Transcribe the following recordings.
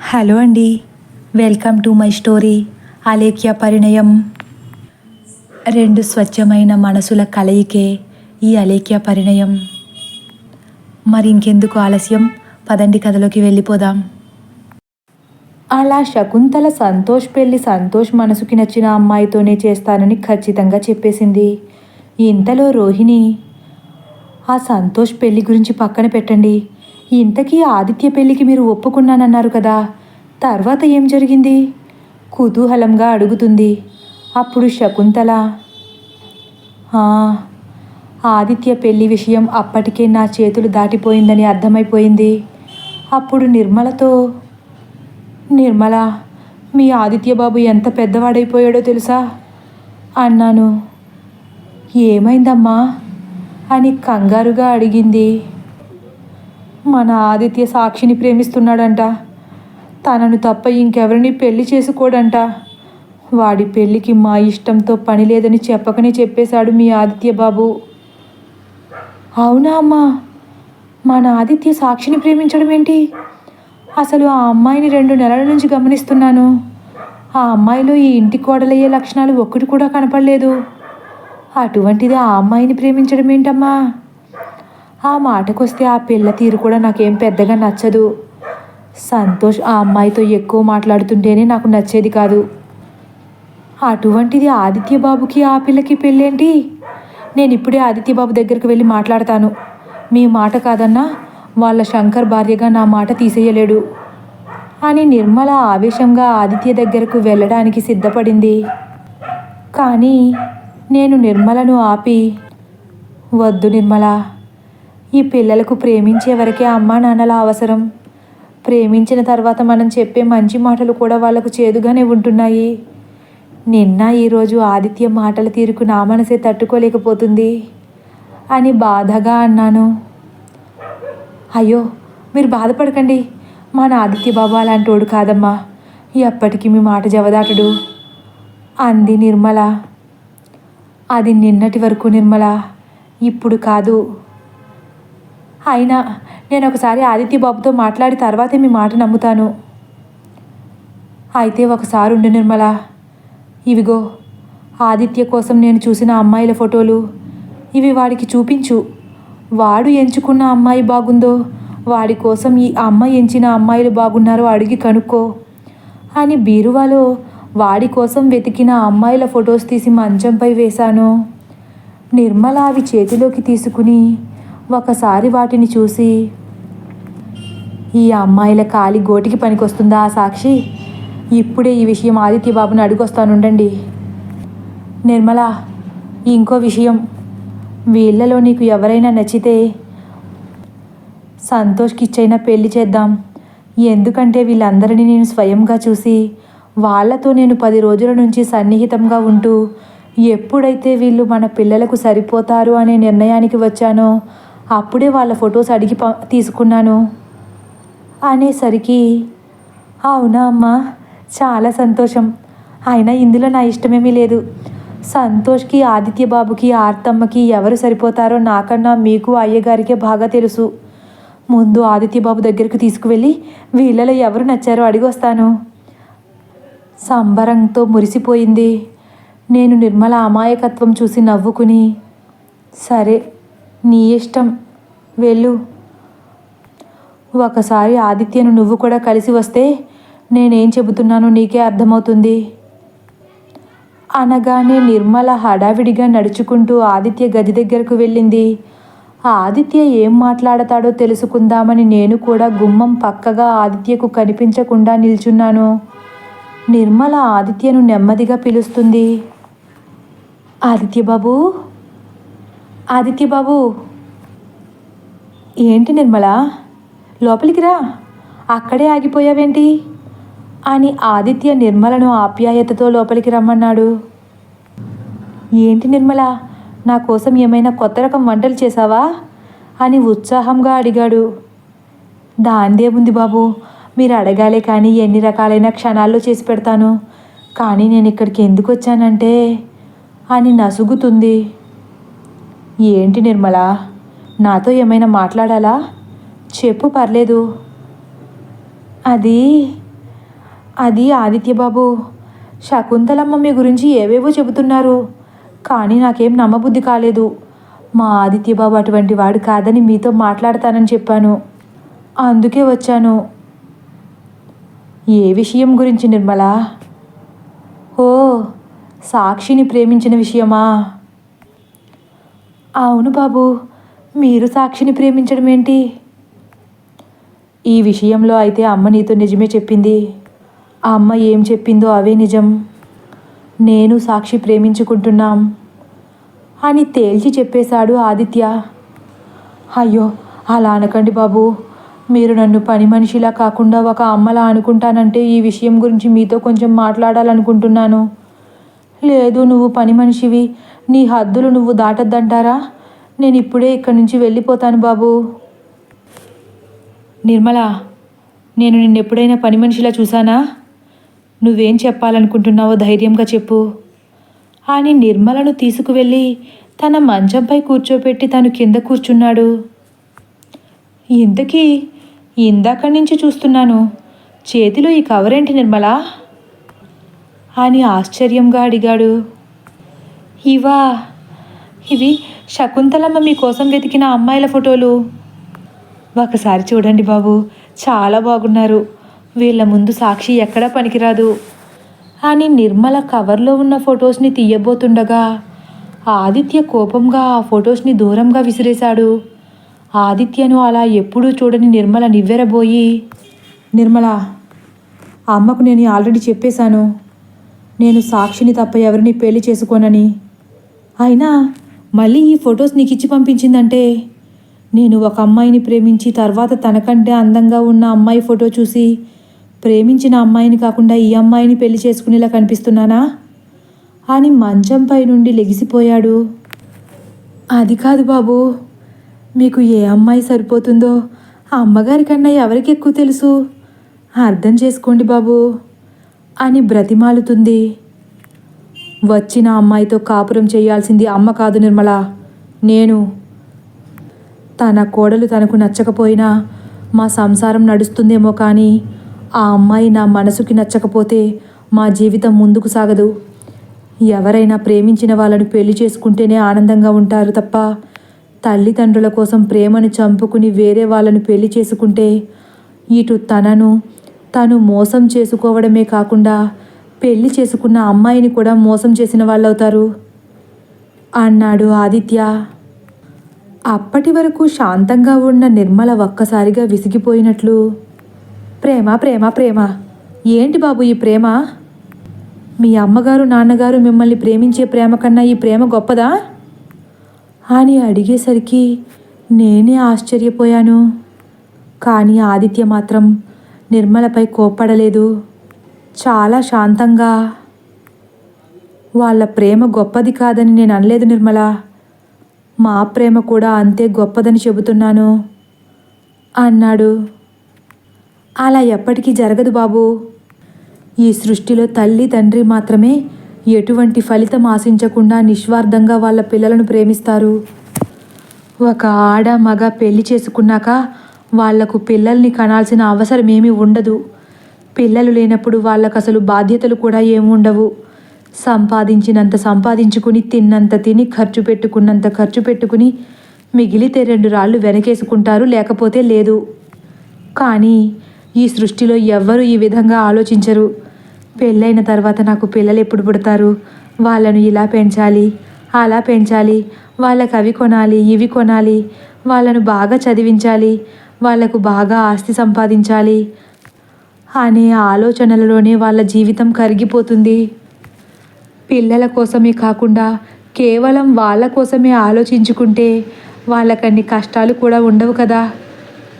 Hello అండి. Welcome to my story Alekhya Parinayam. రెండు స్వచ్ఛమైన మనసుల కలయికే ఈ అలేఖ్య పరిణయం. మరి ఇంకెందుకు ఆలస్యం? పదండి కథలోకి వెళ్ళిపోదాం. అలా శకుంతల సంతోష్ పెళ్ళి సంతోష్ మనసుకి నచ్చిన అమ్మాయితోనే చేస్తానని ఖచ్చితంగా చెప్పేసింది. ఇంతలో రోహిణి ఆ సంతోష్ పెళ్ళి గురించి పక్కన పెట్టండి. ఇంతకీ ఆదిత్య పెళ్ళికి మీరు ఒప్పుకున్నానన్నారు కదా. తర్వాత ఏం జరిగింది? కుతూహలంగా అడుగుతుంది. అప్పుడు శకుంతల ఆదిత్య పెళ్ళి విషయం అప్పటికే నా చేతులు దాటిపోయిందని అర్థమైపోయింది. అప్పుడు నిర్మలతో నిర్మల మీ ఆదిత్య బాబు ఎంత పెద్దవాడైపోయాడో తెలుసా? అన్నాను. ఏమైందమ్మా? అని కంగారుగా అడిగింది. మన ఆదిత్య సాక్షిని ప్రేమిస్తున్నాడంట. తనను తప్ప ఇంకెవరిని పెళ్ళి చేసుకోడంట. వాడి పెళ్ళికి మా ఇష్టంతో పని లేదని చెప్పకనే చెప్పేశాడు మీ ఆదిత్య బాబు. అవునా అమ్మా? మన ఆదిత్య సాక్షిని ప్రేమించడం ఏంటి? అసలు ఆ అమ్మాయిని రెండు నెలల నుంచి గమనిస్తున్నాను. ఆ అమ్మాయిలో ఈ ఇంటి కోడలయ్యే లక్షణాలు ఒక్కటి కూడా కనపడలేదు. అటువంటిది ఆ అమ్మాయిని ప్రేమించడం ఏంటమ్మా? ఆ మాటకొస్తే ఆ పిల్ల తీరు కూడా నాకేం పెద్దగా నచ్చదు. సంతోష్ ఆ అమ్మాయితో ఎక్కువ మాట్లాడుతుంటేనే నాకు నచ్చేది కాదు. అటువంటిది ఆదిత్య బాబుకి ఆ పిల్లకి పెళ్ళేంటి? నేను ఇప్పుడే ఆదిత్య బాబు దగ్గరికి వెళ్ళి మాట్లాడతాను. మీ మాట కాదన్నా వాళ్ళ శంకర్ భార్యగా నా మాట తీసేయలేడు. అని నిర్మల ఆవేశంగా ఆదిత్య దగ్గరకు వెళ్ళడానికి సిద్ధపడింది. కానీ నేను నిర్మలను ఆపి వద్దు నిర్మల ఈ పిల్లలకు ప్రేమించే వరకే అమ్మా నాన్నల అవసరం. ప్రేమించిన తర్వాత మనం చెప్పే మంచి మాటలు కూడా వాళ్ళకు చేదుగానే ఉంటున్నాయి. నిన్న ఈరోజు ఆదిత్య మాటల తీరుకు నా మనసే తట్టుకోలేకపోతుంది అని బాధగా అన్నాను. అయ్యో మీరు బాధపడకండి. మన ఆదిత్య బాబు అలాంటి వాడు కాదమ్మా. ఎప్పటికీ మీ మాట జవదాటడు. అంది నిర్మల. అది నిన్నటి వరకు నిర్మల. ఇప్పుడు కాదు. అయినా నేను ఒకసారి ఆదిత్య బాబుతో మాట్లాడి తర్వాతే మీ మాట నమ్ముతాను. అయితే ఒకసారి ఉండు నిర్మల. ఇవిగో ఆదిత్య కోసం నేను చూసిన అమ్మాయిల ఫోటోలు. ఇవి వాడికి చూపించు. వాడు ఎంచుకున్న అమ్మాయి బాగుందో వాడి కోసం ఈ అమ్మాయి ఎంచిన అమ్మాయిలు బాగున్నారో అడిగి కనుక్కో. అని బీరువాలో వాడి కోసం వెతికిన అమ్మాయిల ఫొటోస్ తీసి మంచంపై వేశాను. నిర్మల అవి చేతిలోకి తీసుకుని ఒకసారి వాటిని చూసి ఈ అమ్మాయిల కాలి గోటికి పనికొస్తుందా ఆ సాక్షి? ఇప్పుడే ఈ విషయం ఆదిత్య బాబుని అడిగొస్తానుండండి నిర్మల ఇంకో విషయం. వీళ్ళలో నీకు ఎవరైనా నచ్చితే సంతోష్కి ఇచ్చైనా పెళ్ళి చేద్దాం. ఎందుకంటే వీళ్ళందరినీ నేను స్వయంగా చూసి వాళ్ళతో నేను పది రోజుల నుంచి సన్నిహితంగా ఉంటూ ఎప్పుడైతే వీళ్ళు మన పిల్లలకు సరిపోతారు అనే నిర్ణయానికి వచ్చానో అప్పుడే వాళ్ళ ఫొటోస్ అడిగి ప తీసుకున్నాను. అనేసరికి అవునా అమ్మా చాలా సంతోషం. అయినా ఇందులో నా ఇష్టమేమీ లేదు. సంతోష్కి ఆదిత్య బాబుకి ఆర్తమ్మకి ఎవరు సరిపోతారో నాకన్నా మీకు అయ్యగారికే బాగా తెలుసు. ముందు ఆదిత్య బాబు దగ్గరికి తీసుకువెళ్ళి వీళ్ళలో ఎవరు నచ్చారో అడిగొస్తాను. సంబరంతో మురిసిపోయింది. నేను నిర్మల అమాయకత్వం చూసి నవ్వుకుని సరే నీ ఇష్టం. వెళ్ళు. ఒకసారి ఆదిత్యను నువ్వు కూడా కలిసి వస్తే నేనేం చెబుతున్నానో నీకే అర్థమవుతుంది. అనగానే నిర్మల హడావిడిగా నడుచుకుంటూ ఆదిత్య గది దగ్గరకు వెళ్ళింది. ఆదిత్య ఏం మాట్లాడతాడో తెలుసుకుందామని నేను కూడా గుమ్మం పక్కగా ఆదిత్యకు కనిపించకుండా నిల్చున్నాను. నిర్మల ఆదిత్యను నెమ్మదిగా పిలుస్తుంది. ఆదిత్య బాబు ఆదిత్య బాబు. ఏంటి నిర్మల? లోపలికి రా. అక్కడే ఆగిపోయావేంటి? అని ఆదిత్య నిర్మలను ఆప్యాయతతో లోపలికి రమ్మన్నాడు. ఏంటి నిర్మల? నా కోసం ఏమైనా కొత్త రకం వంటలు చేశావా? అని ఉత్సాహంగా అడిగాడు. దాందేముంది బాబు. మీరు అడగాలే కానీ ఎన్ని రకాలైన క్షణాల్లో చేసి పెడతాను. కానీ నేను ఇక్కడికి ఎందుకు వచ్చానంటే అని నసుగుతుంది. ఏంటి నిర్మల? నాతో ఏమైనా మాట్లాడాలా? చెప్పు పర్లేదు. అది అది ఆదిత్యబాబు. శకుంతలమ్మ మీ గురించి ఏవేవో చెబుతున్నారు. కానీ నాకేం నమ్మబుద్ధి కాలేదు. మా ఆదిత్యబాబు అటువంటి వాడు కాదని మీతో మాట్లాడతానని చెప్పాను. అందుకే వచ్చాను. ఏ విషయం గురించి నిర్మల? ఓ సాక్షిని ప్రేమించిన విషయమా? అవును బాబు మీరు సాక్షిని ప్రేమించడం ఏంటి ఈ విషయంలో అయితే అమ్మ నీతో నిజమే చెప్పింది. ఆ అమ్మ ఏం చెప్పిందో అవే నిజం. నేను సాక్షి ప్రేమించుకుంటున్నాం అని తేల్చి చెప్పేశాడు ఆదిత్య. అయ్యో అలా అనకండి బాబు. మీరు నన్ను పని మనిషిలా కాకుండా ఒక అమ్మలా అనుకుంటానంటే ఈ విషయం గురించి మీతో కొంచెం మాట్లాడాలనుకుంటున్నాను. లేదు నువ్వు పని మనిషివి నీ హద్దులు నువ్వు దాటద్దంటారా? నేను ఇప్పుడే ఇక్కడి నుంచి వెళ్ళిపోతాను బాబు. నిర్మల నేను నిన్నెప్పుడైనా పని మనిషిలా చూసానా నువ్వేం చెప్పాలనుకుంటున్నావో ధైర్యంగా చెప్పు. అని నిర్మలను తీసుకువెళ్ళి తన మంచంపై కూర్చోపెట్టి తను కింద కూర్చున్నాడు. ఇంతకీ ఇందాక నుంచి చూస్తున్నాను. చేతిలో ఈ కవరేంటి నిర్మల? అని ఆశ్చర్యంగా అడిగాడు. ఇవా ఇవి శకుంతలమ్మ మీకోసం వెతికిన అమ్మాయిల ఫోటోలు. ఒకసారి చూడండి బాబు చాలా బాగున్నారు. వీళ్ళ ముందు సాక్షి ఎక్కడా పనికిరాదు. అని నిర్మల కవర్లో ఉన్న ఫొటోస్ని తీయబోతుండగా ఆదిత్య కోపంగా ఆ ఫొటోస్ని దూరంగా విసిరేశాడు. ఆదిత్యను అలా ఎప్పుడూ చూడని నిర్మల నివ్వెరబోయి నిర్మల అమ్మకు నేను ఆల్రెడీ చెప్పేశాను. నేను సాక్షిని తప్ప ఎవరిని పెళ్ళి చేసుకోనని. అయినా మళ్ళీ ఈ ఫొటోస్ నీకు ఇచ్చి పంపించిందంటే? నేను ఒక అమ్మాయిని ప్రేమించి తర్వాత తనకంటే అందంగా ఉన్న అమ్మాయి ఫోటో చూసి ప్రేమించిన అమ్మాయిని కాకుండా ఈ అమ్మాయిని పెళ్ళి చేసుకునేలా కనిపిస్తున్నానా? అని మంచంపై నుండి లెగిసిపోయాడు. అది కాదు బాబు మీకు ఏ అమ్మాయి సరిపోతుందో ఆ అమ్మగారి కన్నా ఎవరికి ఎక్కువ తెలుసు? అర్థం చేసుకోండి బాబు అని బ్రతిమాలుతుంది. వచ్చిన అమ్మాయితో కాపురం చేయాల్సింది అమ్మ కాదు నిర్మల. నేను తన కోడలు తనకు నచ్చకపోయినా మా సంసారం నడుస్తుందేమో కానీ ఆ అమ్మాయి నా మనసుకి నచ్చకపోతే మా జీవితం ముందుకు సాగదు. ఎవరైనా ప్రేమించిన వాళ్ళని పెళ్ళి చేసుకుంటేనే ఆనందంగా ఉంటారు తప్ప తల్లిదండ్రుల కోసం ప్రేమను చంపుకుని వేరే వాళ్ళని పెళ్ళి చేసుకుంటే ఇటు తనను తను మోసం చేసుకోవడమే కాకుండా పెళ్ళి చేసుకున్న అమ్మాయిని కూడా మోసం చేసిన వాళ్ళవుతారు. అన్నాడు ఆదిత్య. అప్పటి వరకు శాంతంగా ఉన్న నిర్మల ఒక్కసారిగా విసిగిపోయినట్లు. ప్రేమ ప్రేమ ప్రేమ. ఏంటి బాబు ఈ ప్రేమ? మీ అమ్మగారు నాన్నగారు మిమ్మల్ని ప్రేమించే ప్రేమ కన్నా ఈ ప్రేమ గొప్పదా? అని అడిగేసరికి నేనే ఆశ్చర్యపోయాను. కానీ ఆదిత్య మాత్రం నిర్మలపై కోప్పడలేదు. చాలా శాంతంగా. వాళ్ళ ప్రేమ గొప్పది కాదని నేను అనలేదు నిర్మల. మా ప్రేమ కూడా అంతే గొప్పదని చెబుతున్నాను. అన్నాడు. అలా ఎప్పటికీ జరగదు బాబు. ఈ సృష్టిలో తల్లి తండ్రి మాత్రమే ఎటువంటి ఫలితం ఆశించకుండా నిస్వార్థంగా వాళ్ళ పిల్లలను ప్రేమిస్తారు. ఒక ఆడ మగ పెళ్ళి చేసుకున్నాక వాళ్ళకు పిల్లల్ని కనాల్సిన అవసరం ఏమీ ఉండదు. పిల్లలు లేనప్పుడు వాళ్ళకు అసలు బాధ్యతలు కూడా ఏమి ఉండవు. సంపాదించినంత సంపాదించుకుని తిన్నంత తిని ఖర్చు పెట్టుకున్నంత ఖర్చు పెట్టుకుని మిగిలితే రెండు రాళ్ళు వెనకేసుకుంటారు లేకపోతే లేదు. కానీ ఈ సృష్టిలో ఎవ్వరూ ఈ విధంగా ఆలోచించరు. పెళ్ళైన తర్వాత నాకు పిల్లలు ఎప్పుడు పుడతారు? వాళ్ళను ఇలా పెంచాలి అలా పెంచాలి వాళ్ళకి అవి కొనాలి ఇవి కొనాలి వాళ్ళను బాగా చదివించాలి వాళ్ళకు బాగా ఆస్తి సంపాదించాలి అనే ఆలోచనలలోనే వాళ్ళ జీవితం కరిగిపోతుంది. పిల్లల కోసమే కాకుండా కేవలం వాళ్ళ కోసమే ఆలోచించుకుంటే వాళ్ళకన్ని కష్టాలు కూడా ఉండవు కదా.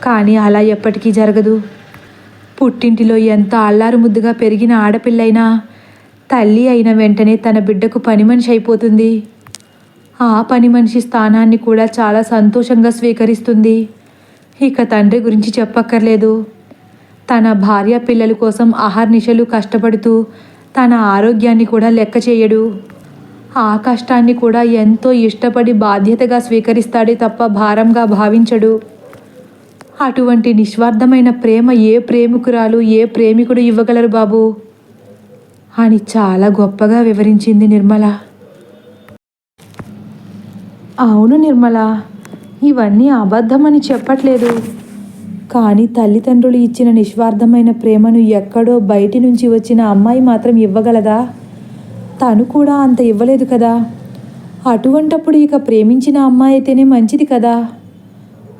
కానీ అలా ఎప్పటికీ జరగదు. పుట్టింటిలో ఎంత అల్లారు ముద్దుగా పెరిగిన ఆడపిల్లైనా తల్లి అయిన వెంటనే తన బిడ్డకు పని మనిషి అయిపోతుంది. ఆ పని మనిషి స్థానాన్ని కూడా చాలా సంతోషంగా స్వీకరిస్తుంది. ఇక తండ్రి గురించి చెప్పక్కర్లేదు. తన భార్య పిల్లల కోసం అహర్నిశలు కష్టపడుతూ తన ఆరోగ్యాన్ని కూడా లెక్క చేయడు. ఆ కష్టాన్ని కూడా ఎంతో ఇష్టపడి బాధ్యతగా స్వీకరిస్తాడే తప్ప భారంగా భావించడు. అటువంటి నిస్వార్థమైన ప్రేమ ఏ ప్రేమికురాలు ఏ ప్రేమికుడు ఇవ్వగలరు బాబు? అని చాలా గొప్పగా వివరించింది నిర్మల. అవును నిర్మల ఇవన్నీ అబద్ధమని చెప్పట్లేదు. కానీ తల్లిదండ్రులు ఇచ్చిన నిస్వార్థమైన ప్రేమను ఎక్కడో బయటి నుంచి వచ్చిన అమ్మాయి మాత్రం ఇవ్వగలదా? తను కూడా అంత ఇవ్వలేదు కదా? అటువంటప్పుడు ఇక ప్రేమించిన అమ్మాయి అయితేనే మంచిది కదా?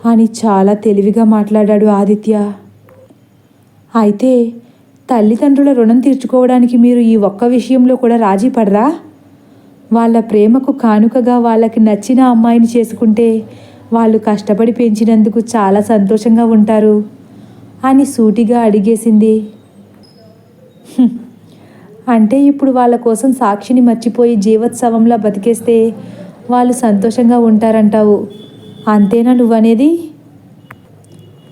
అని చాలా తెలివిగా మాట్లాడాడు ఆదిత్య. అయితే తల్లిదండ్రుల రుణం తీర్చుకోవడానికి మీరు ఈ ఒక్క విషయంలో కూడా రాజీ పడరా? వాళ్ళ ప్రేమకు కానుకగా వాళ్ళకి నచ్చిన అమ్మాయిని చేసుకుంటే వాళ్ళు కష్టపడి పెంచినందుకు చాలా సంతోషంగా ఉంటారు. అని సూటిగా అడిగేసింది. అంటే ఇప్పుడు వాళ్ళ కోసం సాక్షిని మర్చిపోయి జీవోత్సవంలా బతికేస్తే వాళ్ళు సంతోషంగా ఉంటారంటావు. అంతేనా నువ్వనేది?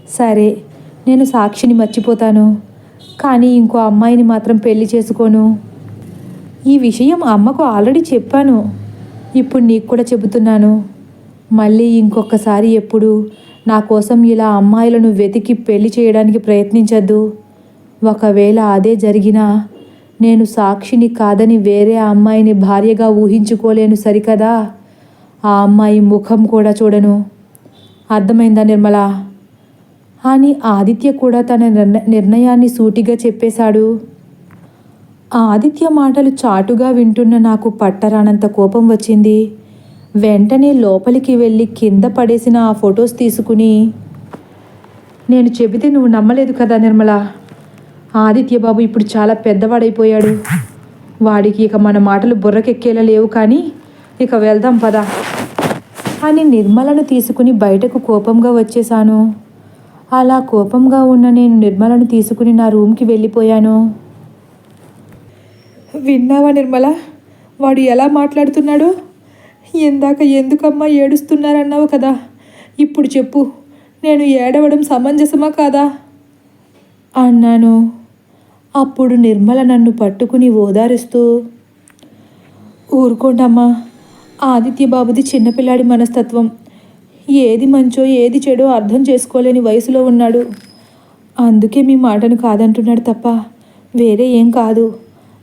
సరే నేను సాక్షిని మర్చిపోతాను. కానీ ఇంకో అమ్మాయిని మాత్రం పెళ్ళి చేసుకోను. ఈ విషయం అమ్మకు ఆల్రెడీ చెప్పాను. ఇప్పుడు నీకు కూడా చెబుతున్నాను. మళ్ళీ ఇంకొకసారి ఎప్పుడు? నా కోసం ఇలా అమ్మాయిలను వెతికి పెళ్ళి చేయడానికి ప్రయత్నించద్దు. ఒకవేళ అదే జరిగినా నేను సాక్షిని కాదని వేరే అమ్మాయిని భార్యగా ఊహించుకోలేను సరికదా? ఆ అమ్మాయి ముఖం కూడా చూడను. అర్థమైందా నిర్మల? అని ఆదిత్య కూడా తన నిర్ణయాన్ని సూటిగా చెప్పేశాడు. ఆదిత్య మాటలు చాటుగా వింటున్న నాకు పట్టరానంత కోపం వచ్చింది. వెంటనే లోపలికి వెళ్ళి కింద పడేసిన ఆ ఫొటోస్ తీసుకుని నేను చెబితే నువ్వు నమ్మలేదు కదా నిర్మల? ఆదిత్యబాబు ఇప్పుడు చాలా పెద్దవాడైపోయాడు. వాడికి ఇక మన మాటలు బుర్రకెక్కేలా లేవు కానీ ఇక వెళ్దాం పదా అని నిర్మలను తీసుకుని బయటకు కోపంగా వచ్చేశాను. అలా కోపంగా ఉన్న నేను నిర్మలను తీసుకుని నా రూమ్కి వెళ్ళిపోయాను. విన్నావా నిర్మల? వాడు ఎలా మాట్లాడుతున్నాడు? ఇందాక ఎందుకమ్మా ఏడుస్తున్నారన్నావు కదా? ఇప్పుడు చెప్పు. నేను ఏడవడం సమంజసమా కాదా? అన్నాను. అప్పుడు నిర్మల నన్ను పట్టుకుని ఓదారుస్తూ ఊరుకోండమ్మా. ఆదిత్య బాబుది చిన్నపిల్లాడి మనస్తత్వం. ఏది మంచో ఏది చెడో అర్థం చేసుకోలేని వయసులో ఉన్నాడు. అందుకే మీ మాటను కాదంటున్నాడు తప్ప వేరే ఏం కాదు.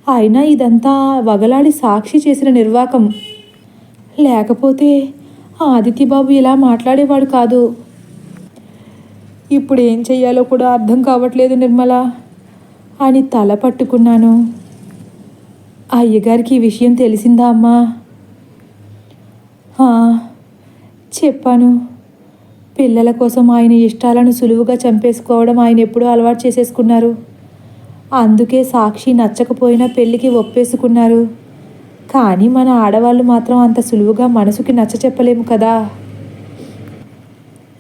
అయినా ఇదంతా వగలాడి సాక్షి చేసిన నిర్వాకం. లేకపోతే ఆదిత్యబాబు ఇలా మాట్లాడేవాడు కాదు. ఇప్పుడు ఏం చెయ్యాలో కూడా అర్థం కావట్లేదు నిర్మల. అని తల పట్టుకున్నాను. అయ్యగారికి ఈ విషయం తెలిసిందా అమ్మా? చెప్పాను. పిల్లల కోసం ఆయన ఇష్టాలను సులువుగా చంపేసుకోవడం ఆయన ఎప్పుడూ అలవాటు చేసేసుకున్నారు. అందుకే సాక్షి నచ్చకపోయినా పెళ్ళికి ఒప్పేసుకున్నారు. కానీ మన ఆడవాళ్ళు మాత్రం అంత సులువుగా మనసుకి నచ్చ చెప్పలేము కదా.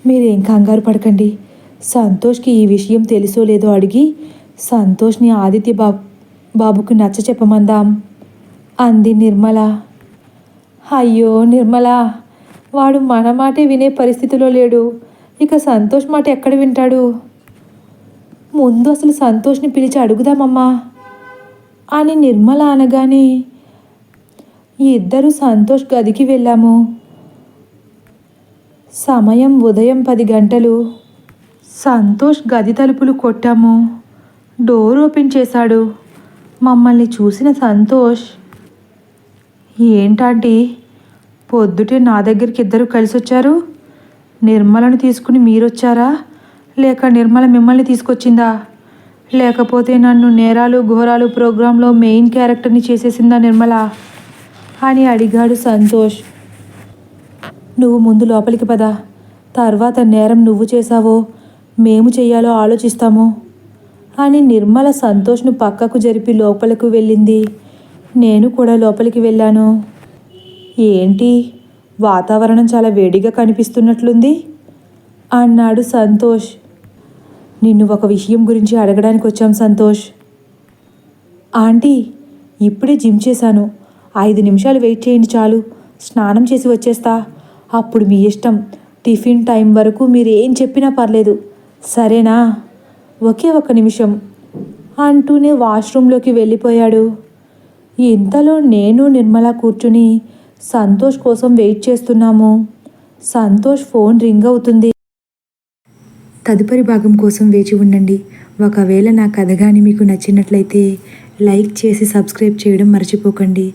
మీరేం కంగారు పడకండి. సంతోష్కి ఈ విషయం తెలుసో లేదో అడిగి సంతోష్ని ఆదిత్య బాబు బాబుకు నచ్చ చెప్పమందాం. అంది నిర్మల. అయ్యో నిర్మల వాడు మన మాటే వినే పరిస్థితిలో లేడు. ఇక సంతోష్ మాట ఎక్కడ వింటాడు? ముందు అసలు సంతోష్ని పిలిచి అడుగుదామమ్మా. అని నిర్మల అనగానే ఇద్దరు సంతోష్ గదికి వెళ్ళాము. సమయం ఉదయం పది గంటలు. సంతోష్ గది తలుపులు కొట్టాము. డోర్ ఓపెన్ చేశాడు. మమ్మల్ని చూసిన సంతోష్ ఏంటంటే పొద్దుటే నా దగ్గరికి ఇద్దరు కలిసి వచ్చారు నిర్మలను తీసుకుని మీరొచ్చారా? లేక నిర్మల మిమ్మల్ని తీసుకొచ్చిందా? లేకపోతే నన్ను నేరాలు ఘోరాలు ప్రోగ్రాంలో మెయిన్ క్యారెక్టర్ని చేసేసిందా నిర్మల? అని అడిగాడు సంతోష్. నువ్వు ముందు లోపలికి పద. తర్వాత నేరం నువ్వు చేశావో మేము చెయ్యాలో ఆలోచిస్తాము అని నిర్మల సంతోష్ను పక్కకు జరిపి లోపలకు వెళ్ళింది. నేను కూడా లోపలికి వెళ్ళాను. ఏంటి? వాతావరణం చాలా వేడిగా కనిపిస్తున్నట్లుంది అన్నాడు సంతోష్. నిన్ను ఒక విషయం గురించి అడగడానికి వచ్చాం సంతోష్. ఆంటీ ఇప్పుడే జిమ్ చేశాను. ఐదు నిమిషాలు వెయిట్ చేయండి చాలు. స్నానం చేసి వచ్చేస్తా. అప్పుడు మీ ఇష్టం. టిఫిన్ టైం వరకు మీరు ఏం చెప్పినా పర్లేదు. సరేనా? ఒకే ఒక నిమిషం. అంటూనే వాష్రూమ్లోకి వెళ్ళిపోయాడు. ఇంతలో నేను నిర్మల కూర్చుని సంతోష్ కోసం వెయిట్ చేస్తున్నాము. సంతోష్ ఫోన్ రింగ్ అవుతుంది. తదుపరి భాగం కోసం వేచి ఉండండి. ఒకవేళ నా కథ కానీ మీకు నచ్చినట్లయితే లైక్ చేసి సబ్స్క్రైబ్ చేయడం మర్చిపోకండి.